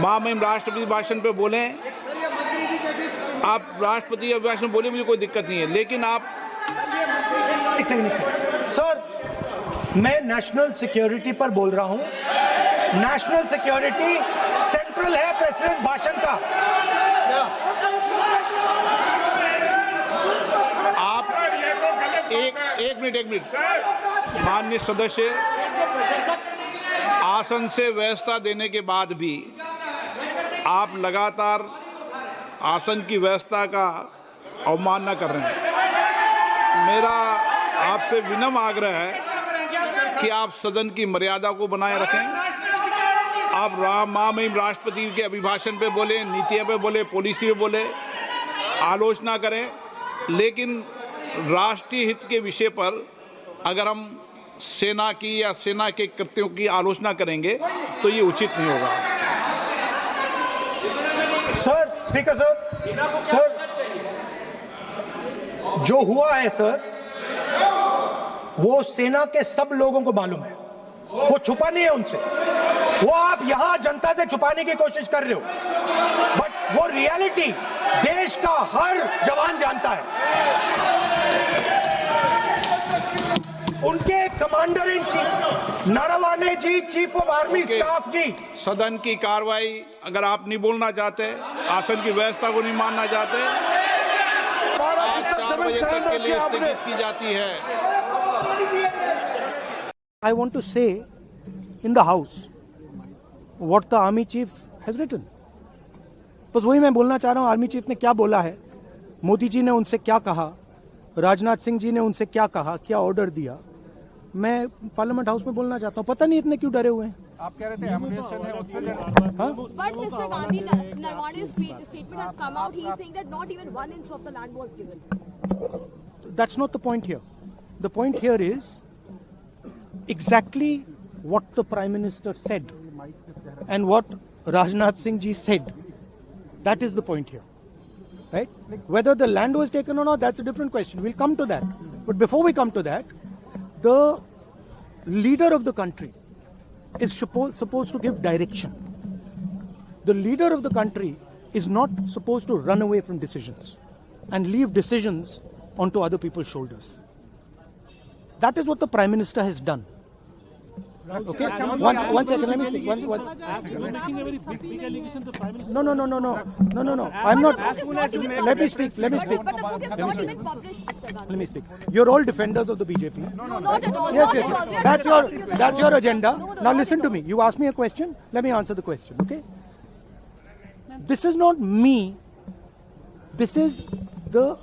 मामहिम राष्ट्रपति भाषण पे बोलें। आप राष्ट्रपति अभिभाषण बोले मुझे कोई दिक्कत नहीं है। लेकिन आप। सर मैं नेशनल सिक्योरिटी पर बोल रहा हूँ। नेशनल सिक्योरिटी सेंट्रल है प्रेसिडेंट भाषण का। आप एक एक मिनट एक मिनट। माननीय सदस्य आसन से व्यवस्था देने के बाद भी आप लगातार आसन की व्यवस्था का अवमानना कर रहे हैं। मेरा आपसे विनम्र आग्रह है कि आप सदन की मर्यादा को बनाए रखें। आप राम मामहिम राष्ट्रपति के अभिभाषण पे बोले, नीतियों पे बोले, पॉलिसी पे बोले, आलोचना करें। लेकिन राष्ट्रीय हित के विषय पर अगर हम सेना की या सेना के कृत्यों की आलोचना करेंगे तो ये उचित नहीं होगा। सर स्पीकर सर सर जो हुआ है सर वो सेना के सब लोगों को मालूम है। वो छुपा नहीं है उनसे। वो आप यहाँ जनता से छुपाने की कोशिश कर रहे हो। बट वो रियलिटी देश का हर जवान जानता है। उनके commander in chief Naravane ji chief of army staff ji. सदन की कार्रवाई अगर आप नहीं बोलना चाहते आसन की व्यवस्था को नहीं मानना चाहते। आज चार बजे तक के लिए स्थगित की जाती है। I want to say in the House what the Army Chief has written. बस वही मैं बोलना चाह रहा हूँ आर्मी चीफ ने क्या बोला है? मोदी जी ने उनसे क्या कहा? राजनाथ सिंह जी ने उनसे क्या कहा? क्या ऑर्डर दिया? मैं पार्लियामेंट हाउस में बोलना चाहता हूँ। पता नहीं इतने क्यों डरे हुए हैं। हाँ? But Mr. Gandhi, Nar- Narwane's spe- statement has come out. He is saying that not even one inch of the land was given. That's not the point here. The point here is exactly what the Prime Minister said and what Rajnath Singh ji said. That is the point here. Right? Whether the land was taken or not, that's a different question. We'll come to that. But before we come to that, the leader of the country is suppo- supposed to give direction. The leader of the country is not supposed to run away from decisions and leave decisions onto other people's shoulders. That is what the Prime Minister has done. Okay? One, one second, let me speak. One, one. No, no, no, no, no. No, no, no. I'm not. Let me speak. Let me speak. But the book is not even published, Mr. Gandhi. Let me speak. You're all defenders of the BJP. No, not at all. Yes, yes, at all. We yes. That's your that's your agenda. No, no, Now listen to me. You asked me a question. Let me answer the question. Okay? This is not me. This is the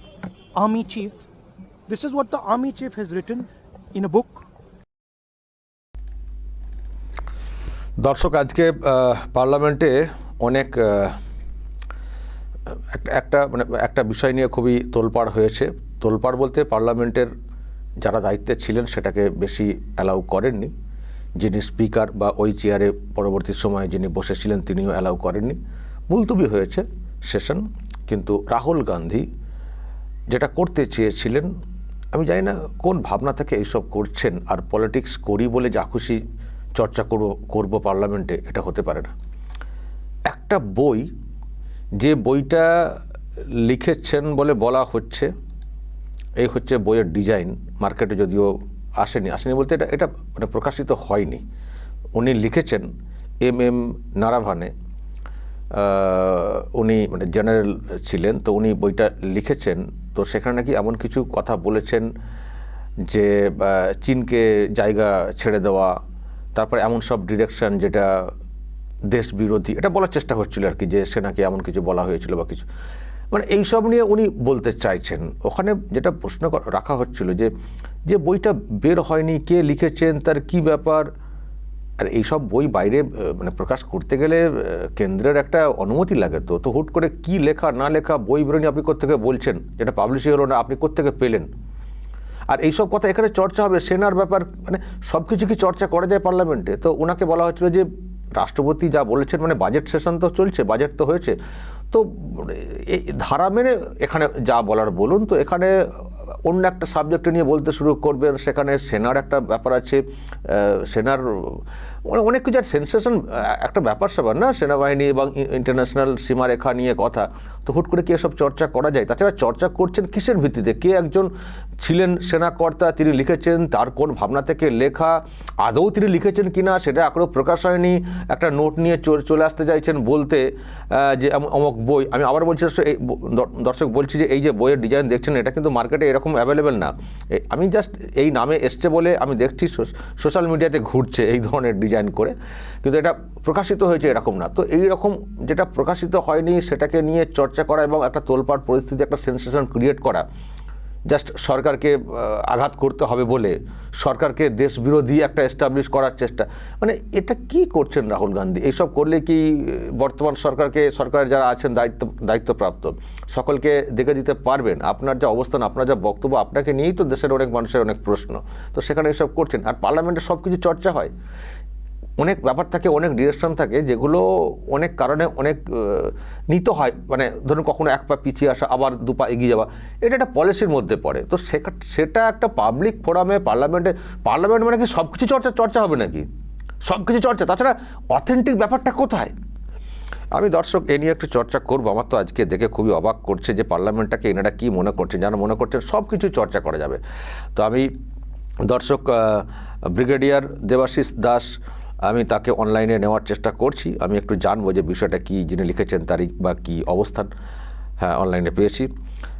army chief. This is what the army chief has written in a book. দর্শক, আজকে পার্লামেন্টে অনেক একটা- মানে একটা বিষয় নিয়ে খুবই তোলপাড় হয়েছে। তোলপাড় বলতে পার্লামেন্টের যারা দায়িত্বে ছিলেন সেটাকে বেশি অ্যালাউ করেননি। যিনি স্পিকার বা ওই চেয়ারে পরবর্তী সময়ে যিনি বসেছিলেন তিনিও অ্যালাউ করেননি। মুলতবি হয়েছে সেশন, কিন্তু রাহুল গান্ধী যেটা করতে চেয়েছিলেন, আমি জানি না কোন ভাবনা থেকে এইসব করছেন, আর পলিটিক্স করি বলে যা খুশি চর্চা করব করব পার্লামেন্টে, এটা হতে পারে না। একটা বই, যে বইটা লিখেছেন বলে বলা হচ্ছে এই হচ্ছে বইয়ের ডিজাইন, মার্কেটে যদিও আসেনি আসেনি বলতে এটা এটা মানে প্রকাশিত হয়নি। উনি লিখেছেন এম এম নারাভানে উনি মানে জেনারেল ছিলেন, তো উনি বইটা লিখেছেন, তো সেখানে নাকি এমন কিছু কথা বলেছেন যে চীনকে জায়গা ছেড়ে দেওয়া তারপরে এমন সব ডিরেকশন যেটা দেশ বিরোধী এটা বলার চেষ্টা হচ্ছিল আর কি যে সেনাকে এমন কিছু বলা হয়েছিল বা কিছু। মানে এইসব নিয়ে উনি বলতে চাইছেন। ওখানে যেটা প্রশ্ন রাখা হচ্ছিল যে যে বইটা বের হয়নি, কে লিখেছেন, তার কি ব্যাপার? আর এইসব বই বাইরে মানে প্রকাশ করতে গেলে কেন্দ্রের একটা অনুমতি লাগে তো। তো হুট করে কি লেখা, না লেখা বই বেরোনি আপনি কোথেকে বলছেন? যেটা পাবলিশই হলো না, আপনি কোথেকে পেলেন? আর এইসব কথা এখানে চর্চা হবে, সেনার ব্যাপার মানে সব কিছু কি চর্চা করা যায় পার্লামেন্টে? তো ওনাকে বলা হয়েছিল যে, রাষ্ট্রপতি যা বলেছেন মানে বাজেট সেশন তো চলছে, বাজেট তো হয়েছে। তো এই ধারা মেনে এখানে যা বলার বলুন। তো এখানে অন্য একটা সাবজেক্ট নিয়ে বলতে শুরু করবেন, সেখানে সেনার একটা ব্যাপার আছে সেনার অনেক কিছু আর সেন্সেশন একটা ব্যাপার স্যাপার না, সেনাবাহিনী এবং ইন্টারন্যাশনাল সীমারেখা নিয়ে কথা। তো হুট করে কি এসব চর্চা করা যায়? তাছাড়া চর্চা করছেন কিসের ভিত্তিতে? কে একজন ছিলেন সেনাকর্তা, তিনি লিখেছেন, তার কোন ভাবনা থেকে লেখা, আদৌ তিনি লিখেছেন কিনা, সেটা এখনও প্রকাশ হয়নি। একটা নোট নিয়ে চল- আসতে চাইছেন বলতে যে অমুক বই, আমি আবার বলছি দর্শক বলছি যে এই যে বইয়ের ডিজাইন দেখছেন, এটা কিন্তু মার্কেটে এরকম অ্যাভেলেবেল না। আমি জাস্ট এই নামে এসছে বলে আমি দেখছি সোশ্যাল মিডিয়াতে ঘুরছে এই ধরনের ডিজাইন করে। কিন্তু এটা প্রকাশিত হয়েছে এরকম না। তো এই রকম যেটা প্রকাশিত হয়নি সেটাকে নিয়ে চর্চা করা এবং একটা তোলপাট পরিস্থিতি, একটা সেন্সেশন ক্রিয়েট করা জাস্ট সরকারকে আঘাত করতে হবে বলে সরকারকে দেশ বিরোধী একটা এস্টাবলিশ করার চেষ্টা। মানে এটা কি করছেন রাহুল গান্ধী? এইসব করলে কি বর্তমান সরকারকে, সরকারের যারা আছেন দায়িত্ব, দায়িত্বপ্রাপ্ত, সকলকে দেখে দিতে পারবেন? আপনার যা অবস্থান, আপনার যা বক্তব্য, আপনাকে নিয়েই তো দেশের অনেক মানুষের অনেক প্রশ্ন। তো সেখানে এসব করছেন। আর পার্লামেন্টে সব কিছু চর্চা হয়। অনেক ব্যাপার থাকে, অনেক ডিরেকশন থাকে, যেগুলো অনেক কারণে অনেক নিতে হয়। মানে ধরুন কখনো এক পা পিছিয়ে আসা, আবার দু পা এগিয়ে যাওয়া, এটা একটা পলিসির মধ্যে পড়ে। তো সেটা- একটা পাবলিক ফোরামে পার্লামেন্টে পার্লামেন্ট মানে কি সব কিছু চর্চা চর্চা হবে নাকি? সব কিছু চর্চা। তাছাড়া অথেন্টিক ব্যাপারটা কোথায়? আমি দর্শক, এ নিয়ে একটু চর্চা করব। আমার তো আজকে দেখে খুবই অবাক করছে যে পার্লামেন্টটাকে এনারা কী মনে করছেন, যারা মনে করছেন সব কিছু চর্চা করা যাবে। তো আমি দর্শক ব্রিগেডিয়ার দেবাশিস দাস আমি তাকে অনলাইনে নেওয়ার চেষ্টা করছি। আমি একটু জানব যে বিষয়টা কী, যিনি লিখেছেন তারিখ বা কী অবস্থান। হ্যাঁ অনলাইনে পেয়েছি।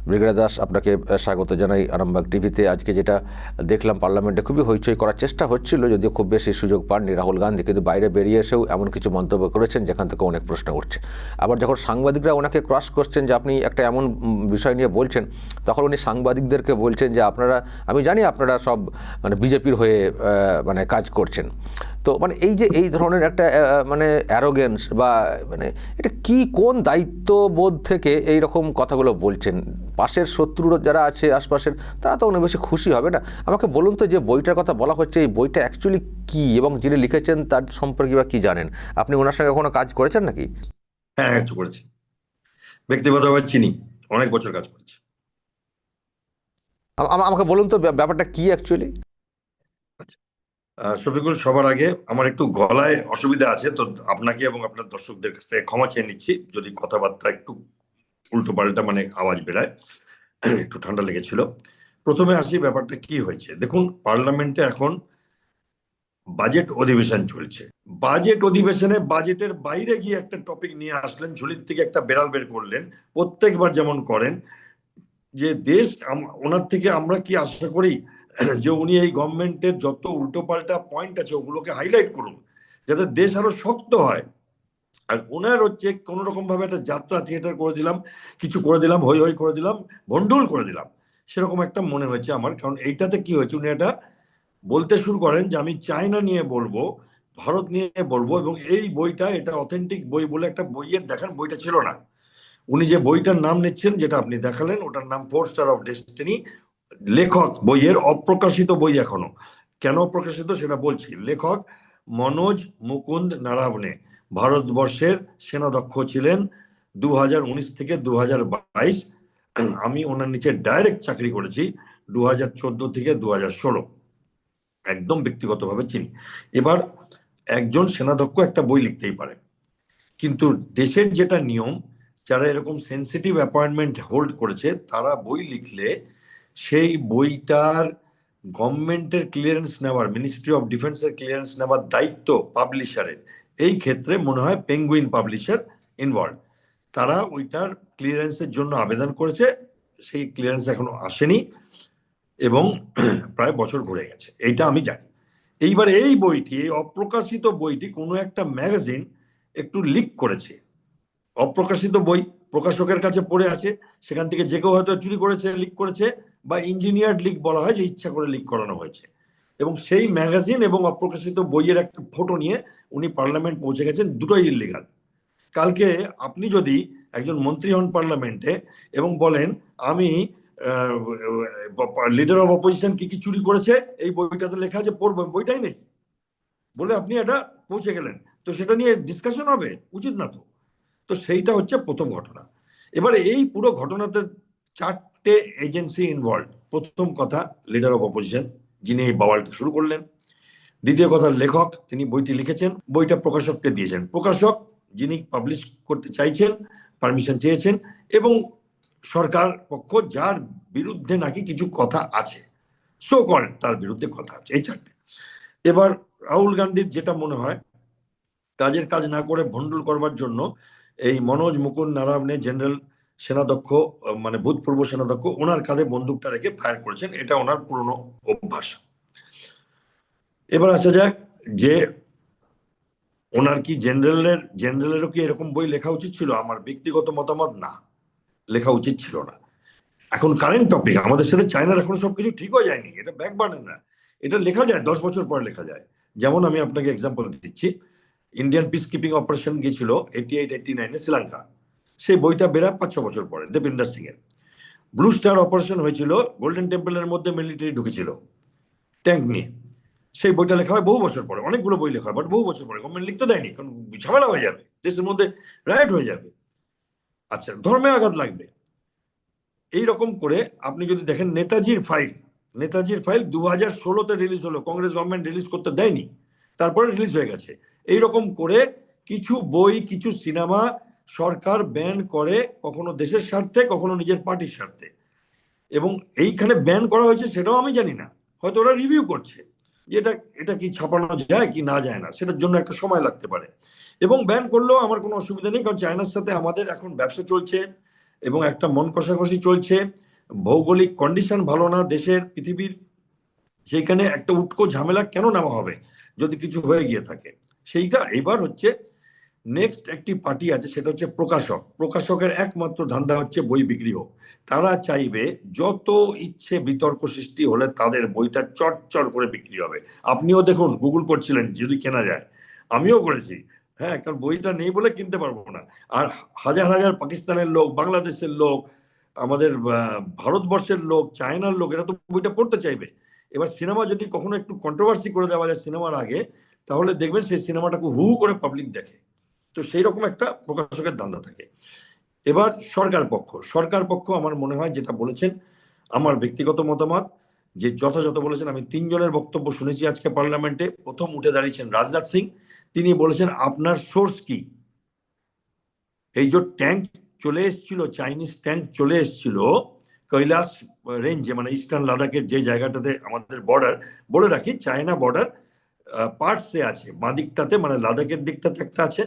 ব্রিগেডিয়ার দাস, আপনাকে স্বাগত জানাই আরামবাগ টিভিতে। আজকে যেটা দেখলাম, পার্লামেন্টে খুবই হইচই করার চেষ্টা হচ্ছিল, যদিও খুব বেশি সুযোগ পাননি রাহুল গান্ধী। কিন্তু বাইরে বেরিয়ে এসেও এমন কিছু মন্তব্য করেছেন, যেখান থেকে অনেক প্রশ্ন উঠছে। আবার যখন সাংবাদিকরা ওনাকে ক্রস করছেন যে আপনি একটা এমন বিষয় নিয়ে বলছেন, তখন উনি সাংবাদিকদেরকে বলছেন যে আপনারা, আমি জানি আপনারা সব মানে বিজেপির হয়ে মানে কাজ করছেন। তো মানে এই যে এই ধরনের একটা মানে অ্যারোগেন্স বা মানে এটা কি কোন দায়িত্ববোধ থেকে এই রকম কথাগুলো বলছেন? পাশের শত্রুর যারা আছে আশপাশের তারা তো অনেক বেশি খুশি হবে না? আমাকে বলুন তো যে বইটার কথা বলা হচ্ছে এই বইটা অ্যাকচুয়ালি কি এবং যিনি লিখেছেন তার সম্পর্কে বা কি জানেন? আপনি ওনার সঙ্গে কোনো কাজ করেছেন নাকি? হ্যাঁ কাজ করেছি। ব্যক্তিগতভাবে চিনি অনেক বছর কাজ করেছি। আম- আম- আমাকে বলুন তো ব্যাপ- ব্যাপারটা কি অ্যাকচুয়ালি শফিকুল, সবার আগে আমার একটু গলায় অসুবিধা আছে, তো আপনাকে এবং আপনার দর্শকদের কাছ থেকে ক্ষমা চেয়ে নিচ্ছি। যদি কথাবার্তা একটু উল্টো পাল্টা মানে আওয়াজ বেরায়, একটু ঠান্ডা লেগেছিল। প্রথমে আসি ব্যাপারটা কি হয়েছে। দেখুন, পার্লামেন্টে এখন বাজেট অধিবেশন চলছে। বাজেট অধিবেশনে বাজেটের বাইরে গিয়ে একটা টপিক নিয়ে আসলেন, ঝুলির থেকে একটা বেড়াল বের করলেন, প্রত্যেকবার যেমন করেন, যে দেশ ওনার থেকে আমরা কি আশা করি যে উনি এই গভর্নমেন্টের যত উল্টোপাল্টা পয়েন্ট আছে, ওগুলোকে হাইলাইট করুন, যাতে দেশ আরও শক্ত হয়। আর ওনার হচ্ছে কোনো রকম ভাবে একটা যাত্রা থিয়েটার করে দিলাম, কিছু করে দিলাম হই হই করে দিলাম ভন্ডুল করে দিলাম। সেরকম একটা মনে হয়েছে আমার, কারণ এইটাতে কি হয়েছে, উনি এটা বলতে শুরু করেন যে আমি চায়না নিয়ে বলব, ভারত নিয়ে বলব, এবং এই বইটা এটা অথেন্টিক বই বলে একটা বইয়ের দেখান বইটা ছিল না। উনি যে বইটার নাম নিচ্ছেন, যেটা আপনি দেখালেন, ওটার নাম ফোর স্টার অফ ডেস্টিনি লেখক, বইয়ের অপ্রকাশিত বই এখনও। কেন প্রকাশিত সেটা বলছি। লেখক মনোজ মুকুন্দ নারাবনে ভারতবর্ষের সেনাধ্যক্ষ ছিলেন দু হাজার উনিশ থেকে দু হাজার বাইশ। আমি ওনার নিচে ডাইরেক্ট চাকরি করেছি দু হাজার চোদ্দ থেকে দুহাজার ষোলো। একদম ব্যক্তিগতভাবে চিনি। এবার একজন সেনাধ্যক্ষ একটা বই লিখতেই পারে। কিন্তু দেশের যেটা নিয়ম, যারা এরকম সেন্সিটিভ অ্যাপয়েন্টমেন্ট হোল্ড করেছে, তারা বই লিখলে সেই বইটার গভর্নমেন্টের ক্লিয়ারেন্স নেওয়ার মিনিস্ট্রি অফ ডিফেন্সের ক্লিয়ারেন্স নেওয়ার দায়িত্ব পাবলিশারের। এই ক্ষেত্রে মনে হয় পেঙ্গুইন পাবলিশার ইনভলভ তারা ওইটার ক্লিয়ারেন্সের জন্য আবেদন করেছে, সেই ক্লিয়ারেন্স এখনও আসেনি এবং প্রায় বছর ঘুরে গেছে, এইটা আমি জানি। এইবার এই বইটি, এই অপ্রকাশিত বইটি কোনো একটা ম্যাগাজিন একটু লিক করেছে। অপ্রকাশিত বই প্রকাশকের কাছে পড়ে আছে, সেখান থেকে যে কেউ হয়তো চুরি করেছে, লিক করেছে বা ইঞ্জিনিয়ার লিক বলা হয়, যে ইচ্ছা করে লিক করানো হয়েছে। এবং সেই ম্যাগাজিন এবং অপ্রকাশিত বইয়ের একটা ফটো নিয়ে উনি পার্লামেন্ট পৌঁছে গেছেন, দুটোই ইলিগাল কালকে আপনি যদি একজন মন্ত্রী হন পার্লামেন্টে এবং বলেন, আমি লিডার অফ অপোজিশন কি কি চুরি করেছে? এই বইটাতে লেখা আছে, পড়ব, বইটাই নেই। বলে আপনি এটা পৌঁছে গেলেন। তো সেটা নিয়ে ডিসকাশন হবে, উচিত না তো। তো সেইটা হচ্ছে প্রথম ঘটনা। এবারে এই পুরো ঘটনাতে চারটে এজেন্সি ইনভলভ প্রথম কথা লিডার অফ অপোজিশন যিনি এই বাওয়ালটা শুরু করলেন। দ্বিতীয় কথা, লেখক, তিনি বইটি লিখেছেন। বইটা প্রকাশককে দিয়েছেন। প্রকাশক, যিনি পাবলিশ করতে চাইছেন পারমিশন চেয়েছেন, এবং সরকার পক্ষ, যার বিরুদ্ধে নাকি কিছু কথা আছে। সো কল তার বিরুদ্ধে কথা আছে, এই চারটে। এবার রাহুল গান্ধীর যেটা মনে হয়, কাজের কাজ না করে ভণ্ডুল করবার জন্য এই মনোজ মুকুন্দ নারাবনে জেনারেল সেনাধ্যক্ষ মানে ভূতপূর্ব সেনাধ্যক্ষ, ওনার কাঁধে বন্দুকটা রেখে ফায়ার করেছেন। এটা ওনার পুরনো অভ্যাস। এবার আসা যাক যে ওনার কি জেনারেলের, জেনারেলেরও কি এরকম বই লেখা উচিত ছিল? আমার ব্যক্তিগত মতামত না, লেখা উচিত ছিল না। এখন কারেন্ট টপিক আমাদের সাথে চায়নার এখন সবকিছু ঠিক হয়ে যায়নি, এটা ব্যাক বাড়ে না। এটা লেখা যায়, দশ বছর পর লেখা যায়। যেমন আমি আপনাকে এক্সাম্পল দিচ্ছি ইন্ডিয়ান পিস কিপিং অপারেশন গিয়েছিল এইটি এইট এইটি নাইনে শ্রীলঙ্কা। সেই বইটা বেরা পাঁচ ছ বছর পরে দেবিন্দর সিং এর ব্লু স্টার অপারেশন হয়েছিল, গোল্ডেন টেম্পলের মধ্যে মিলিটারি ঢুকেছিল, ট্যাঙ্ক নিয়ে। সেই বইটা লেখা হয় বহু বছর পরে, অনেকগুলো বই লেখা হয় বাট বহু বছর পরে। গভর্নমেন্ট লিখতে দেয়নি, কারণ ঝামেলা হয়ে যাবে, দেশের মধ্যে রাইট হয়ে যাবে। আচ্ছা ধর্মে আঘাত লাগবে। এই রকম করে আপনি যদি দেখেন নেতাজির ফাইল নেতাজির ফাইল দু হাজার ষোলোতে রিলিজ হলো, কংগ্রেস গভর্নমেন্ট রিলিজ করতে দেয়নি, তারপরে রিলিজ হয়ে গেছে। এই রকম করে কিছু বই, কিছু সিনেমা সরকার ব্যান করে কখনো দেশের স্বার্থে, কখনো নিজের পার্টির স্বার্থে। এবং এইখানে ব্যান করা হয়েছে সেটাও আমি জানি না। হয়তো ওরা রিভিউ করছে যে এটা এটা কি ছাপানো যায় কি না যায় না, সেটার জন্য একটা সময় লাগতে পারে। এবং ব্যান করলেও আমার কোনো অসুবিধা নেই, কারণ চায়নার সাথে আমাদের এখন ব্যবসা চলছে এবং একটা মন কষাকষি চলছে। ভৌগোলিক কন্ডিশন ভালো না দেশের, পৃথিবীর, সেইখানে একটা উটকো ঝামেলা কেন নেওয়া হবে? যদি কিছু হয়ে গিয়ে থাকে। সেইটা এবার হচ্ছে নেক্সট একটি পার্টি আছে, সেটা হচ্ছে প্রকাশক। প্রকাশকের একমাত্র ধান্দা হচ্ছে বই বিক্রি হোক। তারা চাইবে যত ইচ্ছে বিতর্ক সৃষ্টি হলে তাদের বইটা চটচট করে বিক্রি হবে। আপনিও দেখুন গুগল করছিলেন, যদি কেনা যায়। আমিও করেছি। হ্যাঁ কারণ বইটা নেই বলে কিনতে পারব না। আর হাজার হাজার পাকিস্তানের লোক, বাংলাদেশের লোক, আমাদের ভারতবর্ষের লোক, চায়নার লোক, এরা তো বইটা পড়তে চাইবে। এবার সিনেমা যদি কখনো একটু কন্ট্রোভার্সি করে দেওয়া যায় সিনেমার আগে, তাহলে দেখবেন সেই সিনেমাটাকে হু হু করে পাবলিক দেখে। তো সেই রকম একটা প্রকাশকের ধান্দা থাকে। এবার সরকার পক্ষ সরকার পক্ষ আমার মনে হয় যেটা বলেছেন, আমার ব্যক্তিগত মতামত, যে যথাযথ বলেছেন, আমি তিনজনের বক্তব্য শুনেছি আজকে পার্লামেন্টে, প্রথম উঠে দাঁড়িয়েছেন রাজনাথ সিং, তিনি বলেছেন, আপনার সোর্স কি? এই যে ট্যাঙ্ক চলে এসেছিল, চাইনিজ ট্যাঙ্ক চলে এসেছিল, কৈলাস রেঞ্জে মানে ইস্টার্ন লাদাখের যে জায়গাটাতে আমাদের বর্ডার, বলে রাখি, চায়না বর্ডার পার্টসে আছে বাঁ দিকটাতে মানে লাদাখের দিকটাতে একটা আছে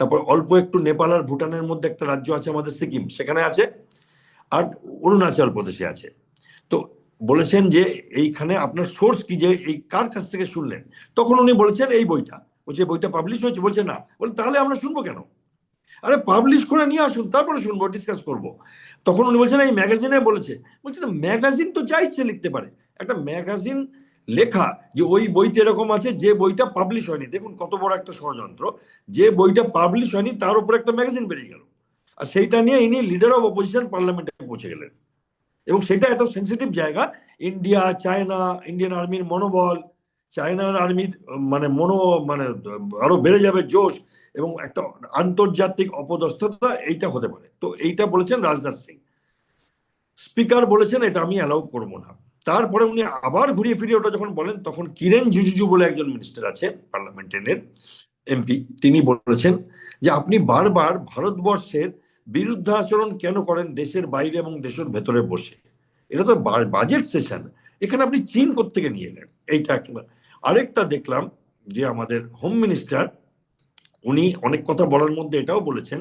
তারপর অল্প একটু নেপাল আর ভুটানের মধ্যে একটা রাজ্য আছে আমাদের সিকিম, সেখানে আছে আর অরুণাচল প্রদেশে আছে। তো বলেছেন যে এইখানে আপনার সোর্স কি যে এই কার কাছ থেকে শুনলেন? তখন উনি বলেছেন এই বইটা। বলছে বইটা পাবলিশ হয়েছে? বলছে, না। বলে তাহলে আমরা শুনব কেন? আরে পাবলিশ করে নিয়ে আসুন, তারপরে শুনব ডিসকাস করব। তখন উনি বলছেন, এই ম্যাগাজিনে বলেছে। বলছে ম্যাগাজিন তো যা ইচ্ছে লিখতে পারে। একটা ম্যাগাজিন লেখা যে ওই বইতে এরকম আছে, যে বইটা পাবলিশ হয়নি। দেখুন কত বড় একটা ষড়যন্ত্র। যে বইটা পাবলিশ হয়নি, তার উপর একটা ম্যাগাজিন বেরিয়ে গেল। আর সেইটা নিয়ে ইনি লিডার অফ অপোজিশন পার্লামেন্টে পৌঁছে গেলেন। এবং সেটা এত সেন্সিটিভ জায়গা। ইন্ডিয়া চায়না ইন্ডিয়ান আর্মির মনোবল চায়নার আর্মির মানে মনো মানে আরও বেড়ে যাবে জোশ এবং একটা আন্তর্জাতিক অপদস্থতা এইটা হতে পারে। তো এইটা বলেছেন রাজনাথ সিং। স্পিকার বলেছেন, এটা আমি অ্যালাউ করব না। তারপরে উনি আবার ঘুরিয়ে ফিরিয়ে ওটা যখন বলেন, তখন কিরেন জুজুজু বলে একজন মিনিস্টার আছে পার্লামেন্টের এমপি তিনি বলেছেন যে আপনি বারবার ভারতবর্ষের বিরুদ্ধে আচরণ কেন করেন দেশের বাইরে এবং দেশের ভেতরে বসে? এটা তো বাজেট সেশন এখানে আপনি চীন থেকে নিয়ে এলেন? এইটা আরেকটা দেখলাম যে আমাদের হোম মিনিস্টার উনি অনেক কথা বলার মধ্যে এটাও বলেছেন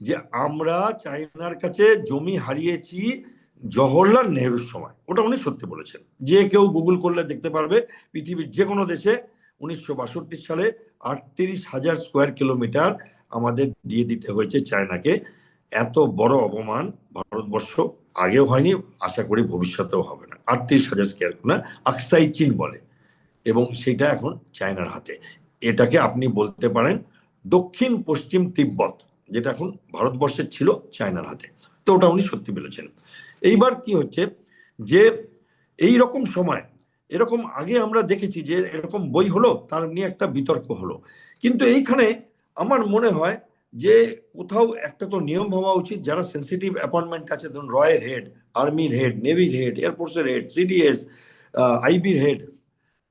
যে, আমরা চায়নার কাছে জমি হারিয়েছি জওহরলাল নেহরুর সময়। ওটা উনি সত্যি বলেছেন। যে কেউ গুগল করলে দেখতে পারবে, পৃথিবীর যে কোনো দেশে উনিশশো বাষট্টি সালে আটত্রিশ হাজার স্কোয়ার কিলোমিটার আমাদের দিয়ে দিতে হয়েছে চায়নাকে। এত বড় অপমান ভারতবর্ষ আগেও হয়নি, আশা করি ভবিষ্যতেও হবে না। আটত্রিশ হাজার স্কোয়ার না আকসাই চীন বলে। এবং সেটা এখন চায়নার হাতে। এটাকে আপনি বলতে পারেন দক্ষিণ পশ্চিম তিব্বত, যেটা এখন ভারতবর্ষের ছিল চায়নার হাতে। তো ওটা উনি সত্যি বলেছেন। এইবার কি হচ্ছে যে এই রকম সময়, এরকম আগে আমরা দেখেছি যে এরকম বই হলো, তার নিয়ে একটা বিতর্ক হলো। কিন্তু এইখানে আমার মনে হয় যে কোথাও একটা তো নিয়ম হওয়া উচিত, যারা সেন্সিটিভ অ্যাপয়েন্টমেন্ট আছে, ধরুন রয়ের হেড আর্মির হেড নেভির হেড এয়ারফোর্সের হেড সিডিএস আইবির হেড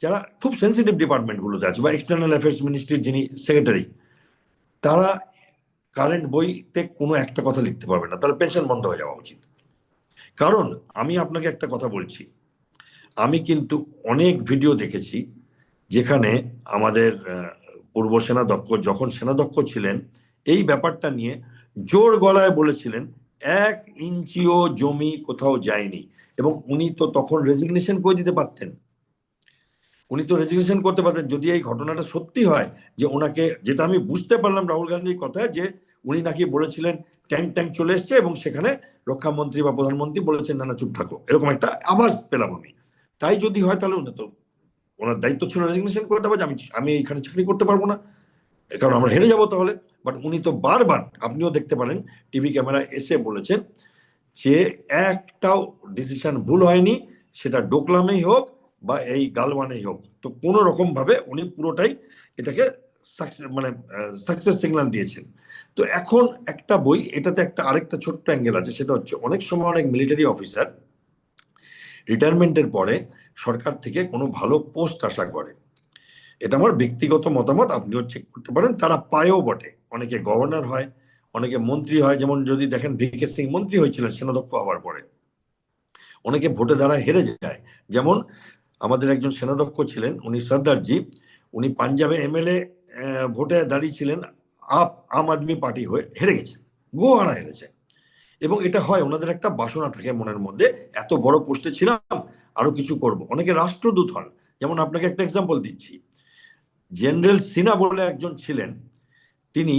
যারা খুব সেন্সিটিভ ডিপার্টমেন্টগুলোতে আছে, বা এক্সটার্নাল অ্যাফেয়ার্স মিনিস্ট্রির যিনি সেক্রেটারি তারা কারেন্ট বইতে কোনো একটা কথা লিখতে পারবে না। তাহলে পেনশন বন্ধ হয়ে যাওয়া উচিত। কারণ আমি আপনাকে একটা কথা বলছি। আমি কিন্তু অনেক ভিডিও দেখেছি যেখানে আমাদের পূর্ব সেনাধ্যক্ষ যখন সেনাধ্যক্ষ ছিলেন, এই ব্যাপারটা নিয়ে জোর গলায় বলেছিলেন, এক ইঞ্চিও জমি কোথাও যায়নি। এবং উনি তো তখন রেজিগনেশন করে দিতে পারতেন। উনি তো রেজিগনেশন করতে পারতেন। যদি এই ঘটনাটা সত্যি হয় যে ওনাকে, যেটা আমি বুঝতে পারলাম রাহুল গান্ধীর কথা যে উনি নাকি বলেছিলেন ট্যাঙ্ক ট্যাঙ্ক চলে এসছে এবং সেখানে রক্ষামন্ত্রী বা প্রধানমন্ত্রী বলেছেন, না না, চুপ থাকো। এরকম একটা আভাস পেলাম আমি। তাই যদি হয় তাহলে উনি তো, ওনার দায়িত্ব ছিল রেজিগনেশন করে দেওয়া, যে আমি আমি এখানে চাকরি করতে পারব না। কারণ আমরা হেরে যাব তাহলে। বাট উনি তো বারবার, আপনিও দেখতে পারেন, টিভি ক্যামেরা এসে বলেছেন যে একটাও ডিসিশন ভুল হয়নি, সেটা ডোকলামেই হোক বা এই গালওয়ানেই হোক। তো কোনো রকম ভাবে উনি পুরোটাই এটাকে সাকসেস মানে সাকসেস সিগন্যাল দিয়েছেন। তো এখন একটা বই, এটাতে একটা আরেকটা ছোট্ট অ্যাঙ্গেল আছে, সেটা হচ্ছে অনেক সময় অনেক মিলিটারি অফিসার রিটায়ারমেন্টের পরে সরকার থেকে কোনো ভালো পোস্ট আশা করে। এটা আমার ব্যক্তিগত মতামত, আপনিও চেক করতে পারেন, তারা পায়ও বটে। অনেকে গভর্নর হয়, অনেকে মন্ত্রী হয়, যেমন যদি দেখেন ভিকে সিং মন্ত্রী হয়েছিলেন সেনাধ্যক্ষ হওয়ার পরে। অনেকে ভোটে দ্বারা হেরে যায়। যেমন আমাদের একজন সেনাধ্যক্ষ ছিলেন, উনি সর্দারজি, উনি পাঞ্জাবে এমএলএ ভোটে দাঁড়িয়েছিলেন আপ, আম আদমি পার্টি হয়ে হেরে গেছে গোহারা হেরেছে। এবং এটা হয় ওনাদের একটা বাসনা থাকে মনের মধ্যে, এত বড় পোস্টে ছিলাম, আরও কিছু করব। অনেকে রাষ্ট্রদূত হন, যেমন আপনাকে একটা এক্সাম্পল দিচ্ছি। জেনারেল সিনা বলে একজন ছিলেন, তিনি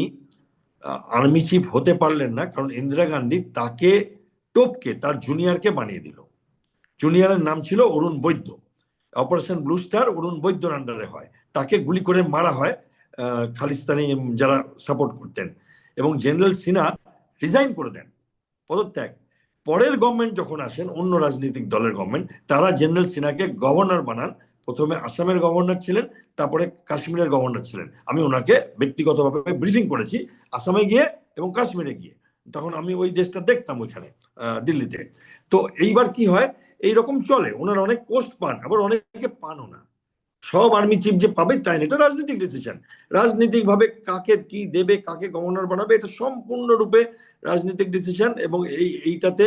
আর্মি চিফ হতে পারলেন না, কারণ ইন্দিরা গান্ধী তাকে টপকে, তার জুনিয়রকে বানিয়ে দিল। জুনিয়রের নাম ছিল Arun Baidya. Operation blue star Arun বৈদ্যর আন্ডারে হয়। তাকে গুলি করে মারা হয় খালিস্তানি যারা সাপোর্ট করতেন এবং জেনারেল সিনহা রিজাইন করে দেন, পদত্যাগ। পরের গভর্নমেন্ট যখন আসেন, অন্য রাজনৈতিক দলের গভর্নমেন্ট তারা জেনারেল সিনহাকে গভর্নর বানান। প্রথমে আসামের গভর্নর ছিলেন, তারপরে কাশ্মীরের গভর্নর ছিলেন। আমি ওনাকে ব্যক্তিগতভাবে ব্রিফিং করেছি, আসামে গিয়ে এবং কাশ্মীরে গিয়ে। তখন আমি ওই দেশটা দেখতাম ওইখানে দিল্লিতে। তো এইবার কি হয়? এই রকম চলে। ওনারা অনেক পোস্ট পান, আবার অনেকে পানও না। সব আর্মি চিফ যে পাবে তাই না এটা রাজনৈতিক ডিসিশন রাজনৈতিক ভাবে কাকে কি দেবে কাকে গভর্নর বানাবে এটা সম্পূর্ণরূপে রাজনৈতিক ডিসিশন এবং এই এইটাতে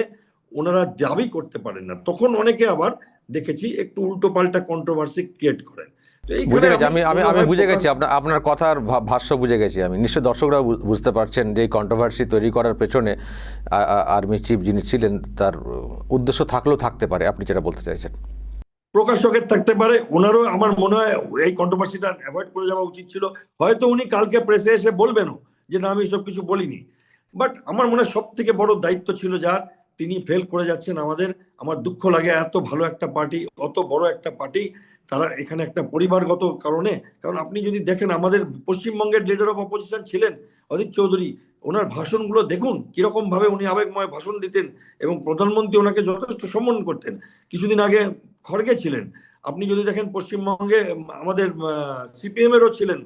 ওনারা দাবি করতে পারেন না। তখন অনেকে আবার দেখেছি একটু উল্টো পাল্টা কন্ট্রোভার্সি ক্রিয়েট করেন। বুঝে গেছি আমি আমি আমি বুঝে গেছি আপনার আপনার কথার ভাষ্য বুঝে গেছি আমি। নিশ্চয় দর্শকরা বুঝতে পারছেন যে এই কন্ট্রোভার্সি তৈরি করার পেছনে আর্মি চিফ যিনি ছিলেন তার উদ্দেশ্য থাকলেও থাকতে পারে। আপনি যেটা বলতে চাইছেন। প্রকাশকের থাকতে পারে, ওনারও আমার মনে হয় এই কন্ট্রোভার্সিটা অ্যাভয়েড করে যাওয়া উচিত ছিল। হয়তো উনি কালকে প্রেসে এসে বলবেনও যে, না, আমি সব কিছু বলিনি। বাট আমার মনে হয় সব থেকে বড় দায়িত্ব ছিল যার, তিনি ফেল করে যাচ্ছেন আমাদের। আমার দুঃখ লাগে এত ভালো একটা পার্টি, অত বড় একটা পার্টি, তারা এখানে একটা পরিবারগত কারণে। কারণ আপনি যদি দেখেন, আমাদের পশ্চিমবঙ্গের লিডার অফ অপোজিশন ছিলেন অজিত চৌধুরী, ওনার ভাষণগুলো দেখুন কীরকম ভাবে উনি আবেগময় ভাষণ দিতেন এবং প্রধানমন্ত্রী ওনাকে যথেষ্ট সম্মান করতেন। কিছুদিন আগে খড়গে ছিলেন। আপনি যদি দেখেন পশ্চিমবঙ্গে, আমাদের সিপিএম এরও ছিলেন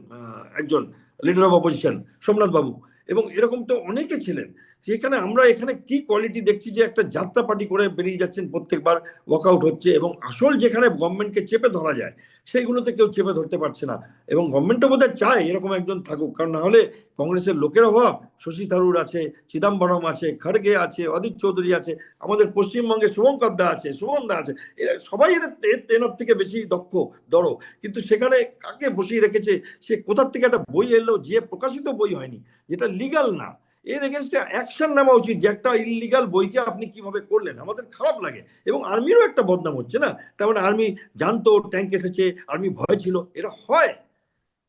একজন লিডার অফ অপোজিশন সোমনাথ বাবু। এবং এরকম তো অনেকে ছিলেন। সেখানে আমরা এখানে কি কোয়ালিটি দেখছি যে একটা যাত্রা পার্টি করে বেরিয়ে যাচ্ছেন প্রত্যেকবার ওয়াকআউট হচ্ছে এবং আসল যেখানে গভর্নমেন্টকে চেপে ধরা যায় সেইগুলোতে কেউ চেপে ধরতে পারছে না। এবং গভর্নমেন্টও বোধহয় চায় এরকম একজন থাকুক। কারণ না হলে কংগ্রেসের লোকের অভাব। শশী থারুর আছে, চিদাম্বরম আছে, খড়গে আছে, অদিত চৌধুরী আছে, আমাদের পশ্চিমবঙ্গে শুভঙ্কর দা আছে, সুমন দা আছে। এরা সবাই এদের তেনার থেকে বেশি দক্ষ দড় কিন্তু সেখানে কাকে বসিয়ে রেখেছে? সে কোথার থেকে একটা বই এলো? যে প্রকাশিত বই হয়নি। যেটা লিগাল না। এর এগেনস্টে অ্যাকশন নেওয়া উচিত যে একটা ইলিগাল বইকে আপনি কীভাবে করলেন। আমাদের খারাপ লাগে। এবং আর্মিরও একটা বদনাম হচ্ছে না? তার মানে আর্মি জানতো ট্যাঙ্ক এসেছে আর্মি ভয় ছিল, এটা হয়।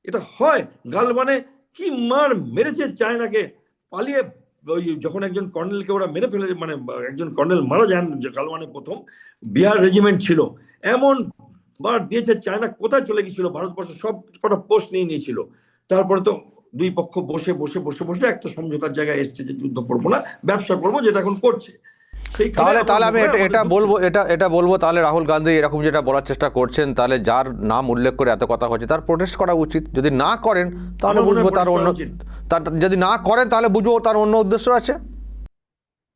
এটা হয়। গাল মানে কি মার মেরেছে চায়নাকে? পালিয়ে ওই যখন একজন কর্নেলকে ওরা মেরে ফেলে মানে একজন কর্নেল মারা যান, যে গালওয়ানে প্রথম, বিহার রেজিমেন্ট ছিল। এমন বার দিয়েছে চায়না কোথায় চলে গেছিল ভারতবর্ষ সব কটা পোস্ট নিয়ে নিয়েছিল। তারপরে তো দুই পক্ষ বসে বসে বসে বসে একটা সমঝোতার জায়গায় এসছে যে যুদ্ধ করব না ব্যবসা করব যেটা এখন করছে। তাহলে তাহলে আমি এটা- এটা বলব এটা এটা বলব তাহলে রাহুল গান্ধী এরকম যেটা বলার চেষ্টা করছেন তাহলে যার নাম উল্লেখ করে এত কথা হচ্ছে তার প্রোটেস্ট করা উচিত। যদি না করেন তাহলে বুঝব তার অন্য তার যদি না করেন তাহলে বুঝব তার অন্য উদ্দেশ্য আছে।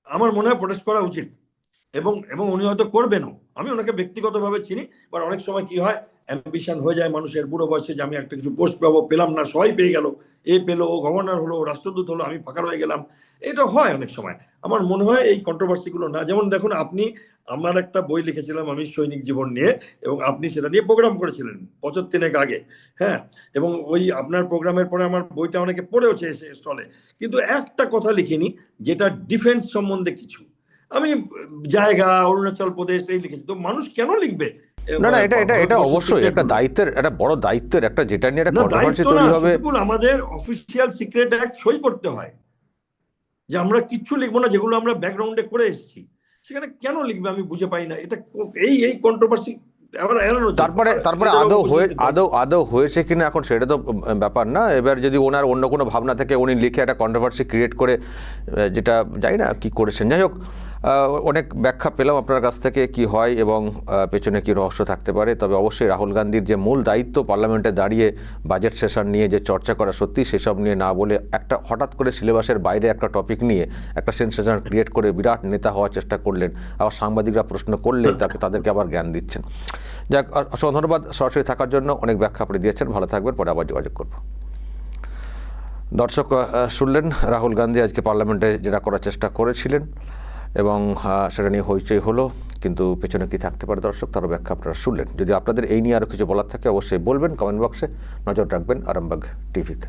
আমার মনে হয় প্রোটেস্ট করা উচিত। এবং এবং উনি হয়তো করবেনও। আমি ওনাকে ব্যক্তিগতভাবে চিনি বাট অনেক সময় কি হয় অ্যাম্বিশন হয়ে যায় মানুষের বুড়ো বয়সে যে আমি একটা কিছু পোস্ট পাবো, পেলাম না, সবাই পেয়ে গেল। এ পেল, ও গভর্নর হলো রাষ্ট্রদূত হলো, আমি ফাঁকা হয়ে গেলাম। এটা হয় অনেক সময়। আমার মনে হয় এই কন্ট্রোভার্সিগুলো না, যেমন দেখুন আপনি, আমার একটা বই লিখেছিলাম আমি সৈনিক জীবন নিয়ে, এবং আপনি সেটা নিয়ে প্রোগ্রাম করেছিলেন, বছর তিনেক আগে হ্যাঁ? এবং ওই আপনার প্রোগ্রামের পরে আমার বইটা অনেকে পড়েওছে এসে স্টলে কিন্তু একটা কথা লিখিনি, যেটা ডিফেন্স সম্বন্ধে কিছু। আমি জায়গা, অরুণাচল প্রদেশ এই লিখেছি। তো মানুষ কেন লিখবে? না না এটা এটা এটা অবশ্যই একটা দায়িত্বের একটা বড় দায়িত্বের একটা যেটা নিয়ে একটা কন্ট্রোভার্সি তৈরি হবে। আমাদের অফিসিয়াল সিক্রেট অ্যাক্ট সই করতে হয়। যে আমরা কিচ্ছু লিখব না যেগুলো আমরা ব্যাকগ্রাউন্ডে করে এসেছি। সেখানে কেন লিখবে আমি বুঝে পাই না। এটা এই এই কন্ট্রোভার্সি তারপরে তারপরে আদৌ হয়ে আদৌ আদৌ হয়েছে কিনা এখন সেটা তো ব্যাপার না। এবার যদি ওনার অন্য কোনো ভাবনা থেকে উনি লিখে একটা কন্ট্রোভার্সি ক্রিয়েট করে যেটা জানি না কি করেছেন। যাই হোক অনেক ব্যাখ্যা পেলাম আপনার কাছ থেকে কি হয় এবং পেছনে কি রহস্য থাকতে পারে। তবে অবশ্যই রাহুল গান্ধীর যে মূল দায়িত্ব পার্লামেন্টে দাঁড়িয়ে বাজেট সেশন নিয়ে যে চর্চা করা সত্যি, সেসব নিয়ে না বলে একটা হঠাৎ করে সিলেবাসের বাইরে একটা টপিক নিয়ে একটা সেন্সেশন ক্রিয়েট করে বিরাট নেতা হওয়ার চেষ্টা করলেন। আবার সাংবাদিকরা প্রশ্ন করলে তাকে, তাদেরকে আবার জ্ঞান দিচ্ছেন। যাক অসংখ্য ধন্যবাদ সরাসরি থাকার জন্য। অনেক ব্যাখ্যা আপনি দিয়েছেন। ভালো থাকবেন। পরে আবার যোগাযোগ করব। দর্শক শুনলেন রাহুল গান্ধী আজকে পার্লামেন্টে যেটা করার চেষ্টা করেছিলেন। এবং সেটা নিয়ে হইচই হলো, কিন্তু পেছনে কি থাকতে পারে দর্শক তারও ব্যাখ্যা আপনারা শুনলেন। যদি আপনাদের এই নিয়ে আরও কিছু বলার থাকে, অবশ্যই বলবেন কমেন্ট বক্সে নজর রাখবেন আরামবাগ টিভিতে।